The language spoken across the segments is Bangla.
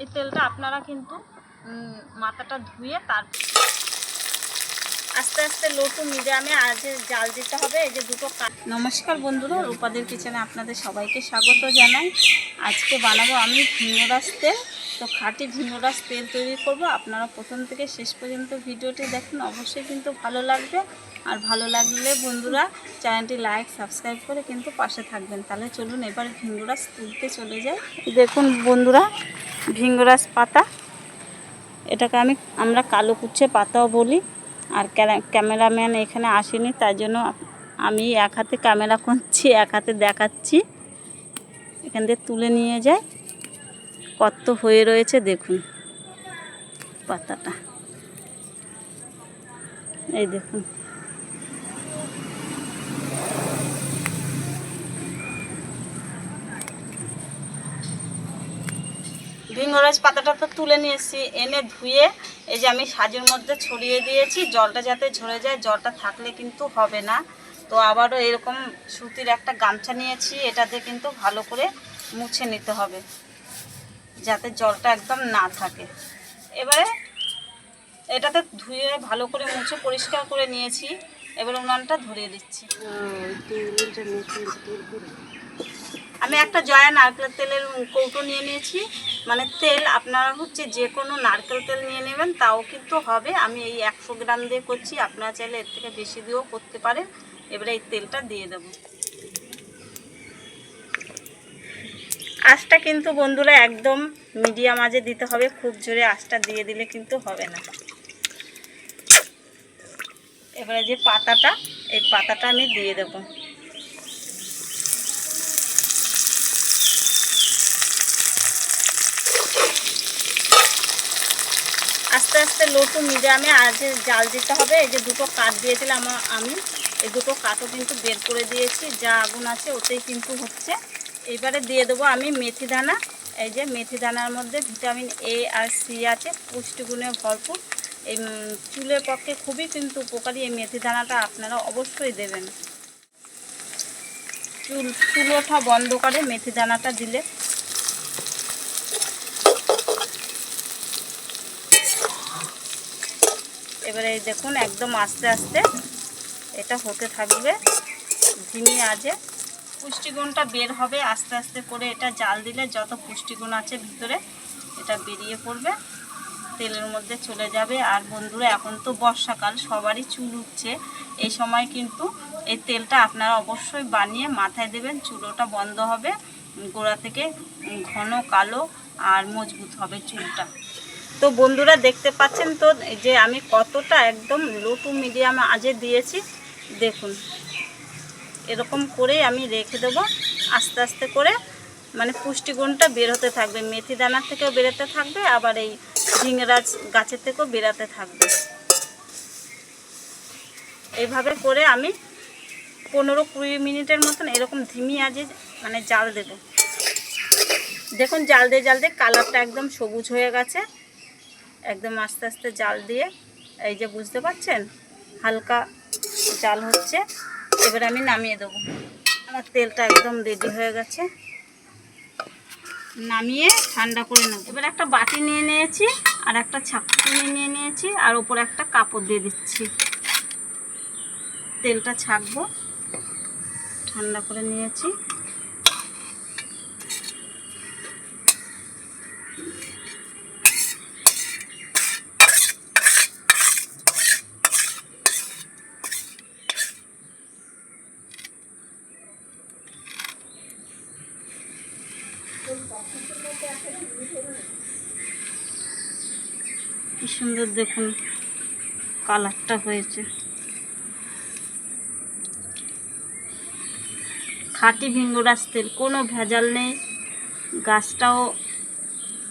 এই তেলটা আপনারা কিন্তু মাথাটা ধুয়ে তার আস্তে আস্তে লো মিডিয়ামে আজ জাল দিতে হবে। এই যে দুটো নমস্কার বন্ধুরা, রূপাদের কিচেনে আপনাদের সবাইকে স্বাগত জানাই। আজকে বানাবো আমি ভিন্নরাস তেল। তো খাঁটি ভিন্নরাস তেল তৈরি করব। আপনারা প্রথম থেকে শেষ পর্যন্ত ভিডিওটি দেখুন। অবশ্যই কিন্তু ভালো লাগবে। আর ভালো লাগলে বন্ধুরা, চ্যানেলটি লাইক, সাবস্ক্রাইব করে কিন্তু পাশে থাকবেন। তাহলে চলুন এবার ভিঙ্গরাস তুলতে চলে যাই। দেখুন বন্ধুরা ভিঙ্গরাস পাতা। এটাকে আমি, আমরা কালো কুচ্ছে পাতাও বলি। আর ক্যামেরাম্যান এখানে আসেনি, তাই জন্য আমি এক হাতে ক্যামেরা করছি এক হাতে দেখাচ্ছি। এখান থেকে তুলে নিয়ে যায় কত হয়ে রয়েছে দেখুন। পাতাটা। এই দেখুন। ভিঙ্গরাজ পাতাটা তো তুলে নিয়ে এসেছি এনে ধুয়ে এই যে আমি সাজের মধ্যে ছড়িয়ে দিয়েছি, জলটা যাতে ঝরে যায়, জলটা থাকলে কিন্তু হবে না। তো আবারও এরকম সুতির একটা গামছা নিয়েছি, এটাতে কিন্তু ভালো করে মুছে নিতে হবে, যাতে জলটা একদম না থাকে। এবারে এটাতে ধুয়ে ভালো করে মুছে পরিষ্কার করে নিয়েছি, এবার উনানটা ধরিয়ে দিচ্ছি। আমি একটা জয়া নারকেল তেলের কৌটো নিয়ে নিয়েছি। মানে তেল আপনারা হচ্ছে যে কোনো নারকেল তেল নিয়ে নেবেন, তাও কিন্তু হবে। আমি এই একশো গ্রাম দিয়ে করছি, আপনারা চাইলে এর থেকে বেশি দিয়েও করতে পারেন। এবারে এই তেলটা দিয়ে দেব। আঁচটা কিন্তু বন্ধুরা একদম মিডিয়াম আজে দিতে হবে, খুব জোরে আঁচটা দিয়ে দিলে কিন্তু হবে না। এবারে যে পাতাটা, এই পাতাটা আমি দিয়ে দেবো। আস্তে আস্তে লো টু মিডিয়ামে আজ জাল দিতে হবে, এই যে দুটো কাঠ দিয়েছিলাম আমি, এই দুটো কাঠও কিন্তু বের করে দিয়েছি, যা আগুন আছে ওতেই কিন্তু হচ্ছে। এবারে দিয়ে দেবো আমি মেথি দানা, এই যে মেথি দানার মধ্যে ভিটামিন এ আর সি আছে, পুষ্টিগুণে ভরপুর। এই চুলের পক্ষে খুবই কিন্তু উপকারী এই মেথি দানাটা, আপনারা অবশ্যই দেবেন। চুল চুল ওঠা বন্ধ করে মেথি দানাটা দিলে। এবারে দেখুন, একদম আস্তে আস্তে এটা হতে থাকবে ধিমি আজে। পুষ্টিগুণটা বের হবে, আস্তে আস্তে করে এটা জাল দিলে যত পুষ্টিগুণ আছে ভিতরে, এটা বেরিয়ে পড়বে, তেলের মধ্যে চলে যাবে। আর বন্ধুরা, এখন তো বর্ষাকাল, সবারই চুল উঠছে। এই সময় কিন্তু এই তেলটা আপনারা অবশ্যই বানিয়ে মাথায় দেবেন, চুলোটা বন্ধ হবে, গোড়া থেকে ঘন কালো আর মজবুত হবে চুলটা। তো বন্ধুরা দেখতে পাচ্ছেন তো যে আমি কতটা একদম লো টু মিডিয়াম আজে দিয়েছি। দেখুন, এরকম করেই আমি রেখে দেবো। আস্তে আস্তে করে মানে পুষ্টিগুণটা বের হতে থাকবে। মেথি দানার থেকেও বেরোতে থাকবে, আবার এই ঝিঙরাজ গাছের থেকেও বেরাতে থাকবে। এইভাবে করে আমি পনেরো কুড়ি মিনিটের মতন এরকম ধিমি আজে মানে জাল দেব। দেখুন, জাল দিয়ে জাল দিয়ে কালারটা একদম সবুজ হয়ে গেছে। একদম আস্তে আস্তে জাল দিয়ে, এই যে বুঝতে পারছেন, হালকা জাল হচ্ছে, এবার আমি নামিয়ে দেবো। আমার তেলটা একদম রেডি হয়ে গেছে। নামিয়ে ঠান্ডা করে নেব। এবার একটা বাটি নিয়ে নিয়েছি, আর একটা ছাকনি নিয়ে নিয়েছি, আর ওপরে একটা কাপড় দিয়ে দিচ্ছি। তেলটা ছাকবো, ঠান্ডা করে নিয়েছি। কি সুন্দর দেখুন কালারটা হয়েছে। খাঁটি ভিঙ্গরাজ তেল কোনো ভেজাল নেই। গাছটাও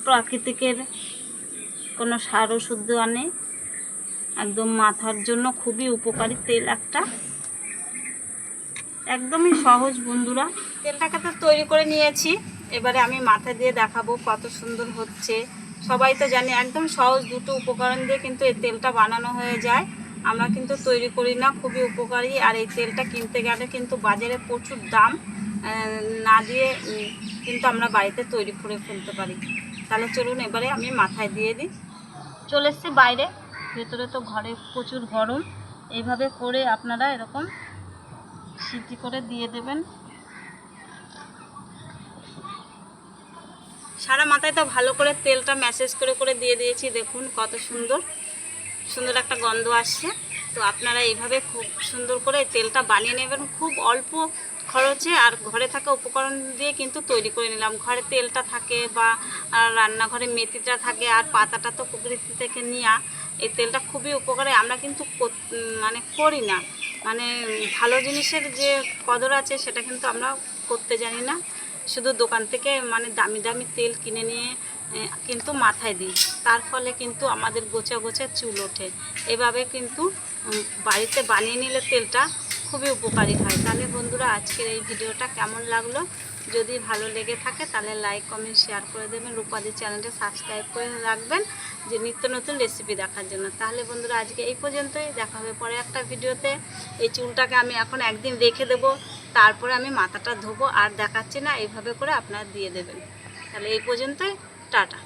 প্রাকৃতিকের কোনো সার ওষুধ দেওয়া নেই। একদম মাথার জন্য খুবই উপকারী তেল একটা। একদমই সহজ বন্ধুরা। তেলটাকে তো তৈরি করে নিয়েছি। এবারে আমি মাথা দিয়ে দেখাবো কত সুন্দর হচ্ছে। সবাই তো জানি, একদম সহজ দুটো উপকরণ দিয়ে কিন্তু এই তেলটা বানানো হয়ে যায়। আমরা কিন্তু তৈরি করি না, খুবই উপকারী। আর এই তেলটা কিনতে গেলে কিন্তু বাজারে প্রচুর দাম না দিয়ে কিন্তু আমরা বাড়িতে তৈরি করে ফেলতে পারি। তাহলে চলুন এবারে আমি মাথায় দিয়ে দিই। চলে এসছি বাইরে, ভেতরে তো ঘরে প্রচুর গরম। এইভাবে করে আপনারা এরকম সিদ্ধি করে দিয়ে দেবেন। সারা মাথায় তো ভালো করে তেলটা ম্যাসেজ করে করে দিয়ে দিয়েছি, দেখুন কত সুন্দর। সুন্দর একটা গন্ধ আসছে। তো আপনারা এইভাবে খুব সুন্দর করে তেলটা বানিয়ে নেবেন। খুব অল্প খরচে আর ঘরে থাকা উপকরণ দিয়ে কিন্তু তৈরি করে নিলাম। ঘরে তেলটা থাকে বা রান্নাঘরে মেথিটা থাকে আর পাতাটা তো প্রকৃতি থেকে নেওয়া এই তেলটা খুবই উপকারে। আমরা কিন্তু মানে করি না। মানে ভালো জিনিসের যে কদর আছে সেটা কিন্তু আমরা করতে জানি না। শুধু দোকান থেকে মানে দামি দামি তেল কিনে নিয়ে কিন্তু মাথায় দিই। তার ফলে কিন্তু আমাদের গোছা গোছা চুল ওঠে। এভাবে কিন্তু বাড়িতে বানিয়ে নিলে তেলটা খুবই উপকারী হয়। তাহলে বন্ধুরা, আজকের এই ভিডিওটা কেমন লাগল? যদি ভালো লেগে থাকে তাহলে লাইক কমেন্ট শেয়ার করে দেবেন। রূপাদি চ্যানেলটা সাবস্ক্রাইব করে রাখবেন, যে নিত্য নতুন রেসিপি দেখার জন্য। তাহলে বন্ধুরা, আজকে এই পর্যন্তই। দেখা হবে পরে একটা ভিডিওতে এই চুলটাকে আমি এখন একদিন রেখে দেব, তারপরে আমি মাথাটা ধোবো, আর দেখাচ্ছি না, এইভাবে করে আপনারা দিয়ে দেবেন। তাহলে এই পর্যন্তই, টাটা।